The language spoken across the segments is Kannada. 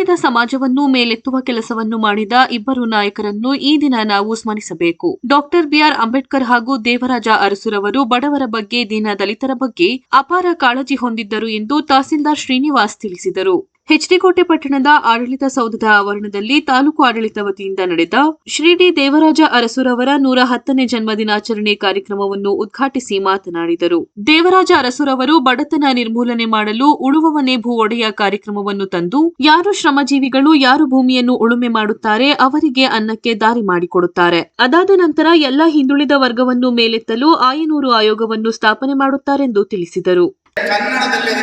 ಹಿಂದುಳಿದ ಸಮಾಜವನ್ನು ಮೇಲೆತ್ತುವ ಕೆಲಸವನ್ನು ಮಾಡಿದ ಇಬ್ಬರು ನಾಯಕರನ್ನು ಈ ದಿನ ನಾವು ಸ್ಮರಿಸಬೇಕು. ಡಾಕ್ಟರ್ ಬಿಆರ್ ಅಂಬೇಡ್ಕರ್ ಹಾಗೂ ದೇವರಾಜ ಅರಸುರವರು ಬಡವರ ಬಗ್ಗೆ ದೀನ ದಲಿತರ ಬಗ್ಗೆ ಅಪಾರ ಕಾಳಜಿ ಹೊಂದಿದ್ದರು ಎಂದು ತಹಸೀಲ್ದಾರ್ ಶ್ರೀನಿವಾಸ್ ತಿಳಿಸಿದರು. ಹೆಚ್ಡಿಕೋಟೆ ಪಟ್ಟಣದ ಆಡಳಿತ ಸೌಧದ ಆವರಣದಲ್ಲಿ ತಾಲೂಕು ಆಡಳಿತ ವತಿಯಿಂದ ನಡೆದ ಶ್ರೀ ಡಿ ದೇವರಾಜ ಅರಸುರವರ ನೂರ ಹತ್ತನೇ ಜನ್ಮದಿನಾಚರಣೆ ಕಾರ್ಯಕ್ರಮವನ್ನು ಉದ್ಘಾಟಿಸಿ ಮಾತನಾಡಿದರು. ದೇವರಾಜ ಅರಸುರವರು ಬಡತನ ನಿರ್ಮೂಲನೆ ಮಾಡಲು ಉಳುವವನೇ ಭೂ ಒಡೆಯ ಕಾರ್ಯಕ್ರಮವನ್ನು ತಂದು ಯಾರು ಶ್ರಮಜೀವಿಗಳು, ಯಾರು ಭೂಮಿಯನ್ನು ಉಳುಮೆ ಮಾಡುತ್ತಾರೆ ಅವರಿಗೆ ಅನ್ನಕ್ಕೆ ದಾರಿ ಮಾಡಿಕೊಡುತ್ತಾರೆ. ಅದಾದ ನಂತರ ಎಲ್ಲ ಹಿಂದುಳಿದ ವರ್ಗವನ್ನು ಮೇಲೆತ್ತಲು ಆಯನೂರು ಆಯೋಗವನ್ನು ಸ್ಥಾಪನೆ ಮಾಡುತ್ತಾರೆಂದು ತಿಳಿಸಿದರು. ಕನ್ನಡದಲ್ಲಿ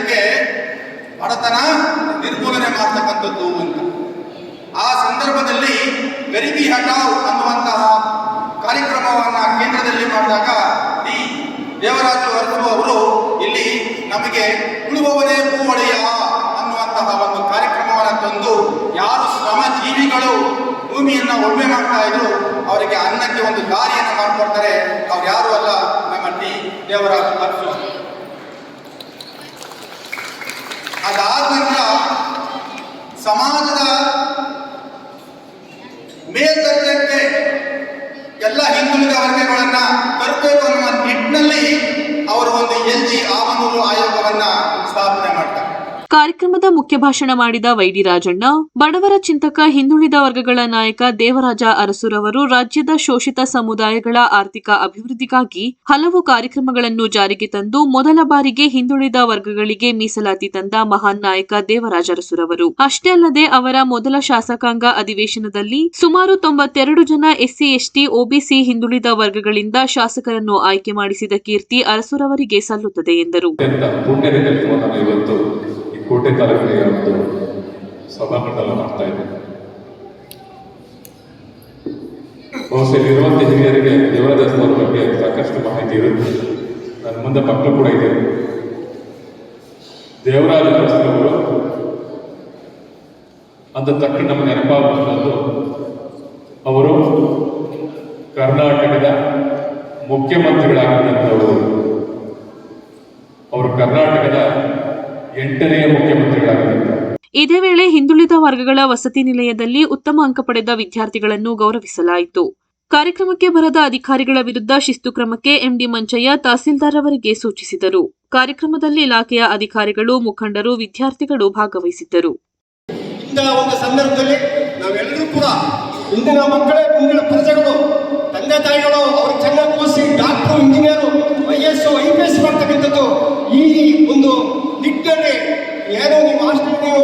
ಬಡತನ ನಿರ್ಮೂಲನೆ ಮಾಡ್ತಕ್ಕಂಥದ್ದು ಅಂತ. ಆ ಸಂದರ್ಭದಲ್ಲಿ ಗರಿಬಿ ಹಟಾವ್ ಅನ್ನುವಂತಹ ಕಾರ್ಯಕ್ರಮವನ್ನು ಕೇಂದ್ರದಲ್ಲಿ ಮಾಡಿದಾಗ ಡಿ. ದೇವರಾಜು ಅರ್ಜು ಅವರು ಇಲ್ಲಿ ನಮಗೆ ಉಳುವವರೇ ಒಡೆಯ ಅನ್ನುವಂತಹ ಒಂದು ಕಾರ್ಯಕ್ರಮವನ್ನು ತಂದು ಯಾರು ಶ್ರಮ ಜೀವಿಗಳು ಭೂಮಿಯನ್ನು ಉಳುಮೆ ಮಾಡ್ತಾ ಇದ್ರು ಅವರಿಗೆ ಅನ್ನಕ್ಕೆ ಒಂದು ದಾರಿಯನ್ನು ಮಾಡಿಕೊಡ್ತಾರೆ. ಅವ್ರು ಯಾರು ಅಲ್ಲ? ನಮ್ಮ ಡಿ. ದೇವರಾಜು ಅರಸು. ಅದಾದ ಸಮಾಜದ ಮೇಲ್ದರ್ಜೆಗೆ ಎಲ್ಲ ಹಿಂದುಳಿದ ವರ್ಗಗಳನ್ನು ತರಬೇಕು ಅನ್ನುವ ನಿಟ್ಟಿನಲ್ಲಿ ಕಾರ್ಯಕ್ರಮದ ಮುಖ್ಯ ಭಾಷಣ ಮಾಡಿದ ವೈಡಿ ರಾಜಣ್ಣ, ಬಡವರ ಚಿಂತಕ ಹಿಂದುಳಿದ ವರ್ಗಗಳ ನಾಯಕ ದೇವರಾಜ ಅರಸುರವರು ರಾಜ್ಯದ ಶೋಷಿತ ಸಮುದಾಯಗಳ ಆರ್ಥಿಕ ಅಭಿವೃದ್ಧಿಗಾಗಿ ಹಲವು ಕಾರ್ಯಕ್ರಮಗಳನ್ನು ಜಾರಿಗೆ ತಂದು ಮೊದಲ ಬಾರಿಗೆ ಹಿಂದುಳಿದ ವರ್ಗಗಳಿಗೆ ಮೀಸಲಾತಿ ತಂದ ಮಹಾನ್ ನಾಯಕ ದೇವರಾಜ ಅರಸುರವರು. ಅಷ್ಟೇ ಅಲ್ಲದೆ ಅವರ ಮೊದಲ ಶಾಸಕಾಂಗ ಅಧಿವೇಶನದಲ್ಲಿ ಸುಮಾರು ತೊಂಬತ್ತೆರಡು ಜನ ಎಸ್ಸಿ, ಎಸ್ಟಿ ಒಬಿಸಿ ಹಿಂದುಳಿದ ವರ್ಗಗಳಿಂದ ಶಾಸಕರನ್ನು ಆಯ್ಕೆ ಮಾಡಿಸಿದ ಕೀರ್ತಿ ಅರಸುರವರಿಗೆ ಸಲ್ಲುತ್ತದೆ ಎಂದರು. ಕೋಟೆ ತಾಲೂಕಿನ ಒಂದು ಸಭಾಮಂಡಲ ಮಾಡ್ತಾ ಇದೆ ಬಹುಶಃ ಇಲ್ಲಿರುವಂಥ ಹಿರಿಯರಿಗೆ ದೇವರ ದೇವಸ್ಥಾನದ ಬಗ್ಗೆ ಸಾಕಷ್ಟು ಮಾಹಿತಿ ಇರುತ್ತೆ. ನನ್ನ ಮುಂದೆ ಮಕ್ಕಳು ಕೂಡ ಇದೆ. ದೇವರಾಜ ಅರಸರವರು ಅಂದ ತಕ್ಷಣ ನಮಗೆ ನೆನಪಾಗುವಂಥದ್ದು ಅವರು ಕರ್ನಾಟಕದ ಮುಖ್ಯಮಂತ್ರಿಗಳಾಗಿದ್ದಂಥವರು. ಅವರು ಕರ್ನಾಟಕದ ಎಂಟನೆಯ ಮುಖ್ಯಮಂತ್ರಿಗಳಾಗಿದ್ದಾರೆ ಇದೇ ವೇಳೆ ಹಿಂದುಳಿದ ವರ್ಗಗಳ ವಸತಿ ನಿಲಯದಲ್ಲಿ ಉತ್ತಮ ಅಂಕ ಪಡೆದ ವಿದ್ಯಾರ್ಥಿಗಳನ್ನು ಗೌರವಿಸಲಾಯಿತು. ಕಾರ್ಯಕ್ರಮಕ್ಕೆ ಬರದ ಅಧಿಕಾರಿಗಳ ವಿರುದ್ಧ ಶಿಸ್ತು ಕ್ರಮಕ್ಕೆ ಎಂಡಿ ಮಂಚಯ್ಯ ತಹಸೀಲ್ದಾರ್ ಅವರಿಗೆ ಸೂಚಿಸಿದರು. ಕಾರ್ಯಕ್ರಮದಲ್ಲಿ ಇಲಾಖೆಯ ಅಧಿಕಾರಿಗಳು ಮುಖಂಡರು ವಿದ್ಯಾರ್ಥಿಗಳು ಭಾಗವಹಿಸಿದ್ದರು. ಒಂದು ಸಂದರ್ಭದಲ್ಲಿ ನಾವೆಲ್ಲರೂ ಕೂಡ ಇಂದಿನ ಮಕ್ಕಳೇ ಮುಂದಿನ ಪ್ರಜೆಗಳು ತಂದೆ ತಾಯಿಗಳು ಅವ್ರಿಗೆ ಚೆನ್ನಾಗಿ ಓದಿಸಿ doctor engineer I S I P S ಮಾಡ್ತಕ್ಕಂಥದ್ದು ಈ ಒಂದು ನಿಟ್ಟಿನಲ್ಲಿ ಏನೋ ನೀವು ಹಾಸ್ಟೆಲ್ ನೀವು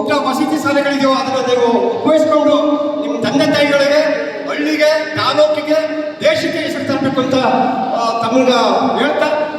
ಊಟ ವಸತಿ ಶಾಲೆಗಳಿದೆಯೋ ಅದನ್ನು ನೀವು ಉಪಯೋಗಿಸ್ಕೊಂಡು ನಿಮ್ಮ ತಂದೆ ತಾಯಿಗಳಿಗೆ, ಹಳ್ಳಿಗೆ, ತಾಲೂಕಿಗೆ, ದೇಶಕ್ಕೆ ಹೆಸರು ತರಬೇಕು ಅಂತ ತಮ್ಮ ಹೇಳ್ತಾ ಹೇಳ